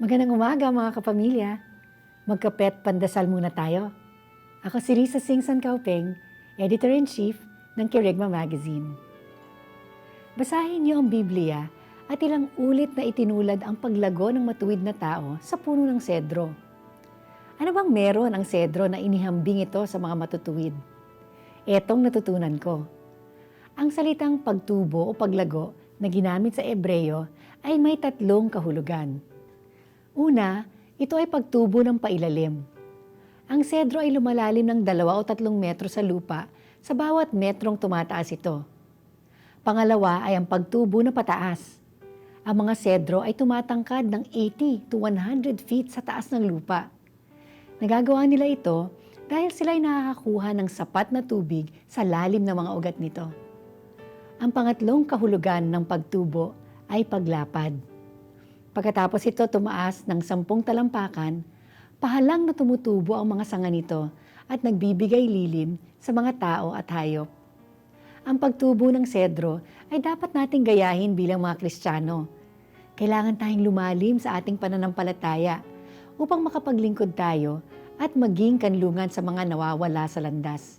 Magandang umaga mga kapamilya. Magkapet pandasal muna tayo. Ako si Risa Singson Kaupeng, Editor-in-Chief ng Kirigma Magazine. Basahin niyo ang Biblia at ilang ulit na itinulad ang paglago ng matuwid na tao sa puno ng sedro. Ano bang meron ang sedro na inihambing ito sa mga matutuwid? Etong natutunan ko. Ang salitang pagtubo o paglago na ginamit sa Ebreyo ay may tatlong kahulugan. Una, ito ay pagtubo ng pailalim. Ang sedro ay lumalalim ng dalawa o tatlong metro sa lupa sa bawat metrong tumataas ito. Pangalawa ay ang pagtubo na pataas. Ang mga sedro ay tumatangkad ng 80 to 100 feet sa taas ng lupa. Nagagawa nila ito dahil sila ay nakakakuha ng sapat na tubig sa lalim ng mga ugat nito. Ang pangatlong kahulugan ng pagtubo ay paglapad. Pagkatapos ito tumaas ng sampung talampakan, pahalang na tumutubo ang mga sanga nito at nagbibigay lilim sa mga tao at hayop. Ang pagtubo ng sedro ay dapat nating gayahin bilang mga Kristiyano. Kailangan tayong lumalim sa ating pananampalataya upang makapaglingkod tayo at maging kanlungan sa mga nawawala sa landas.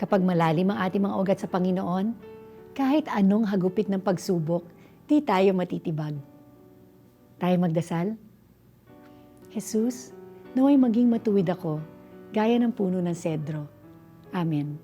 Kapag malalim ang ating mga ugat sa Panginoon, kahit anong hagupit ng pagsubok, di tayo matitibag. Tayo magdasal? Jesus, naway maging matuwid ako, gaya ng puno ng sedro. Amen.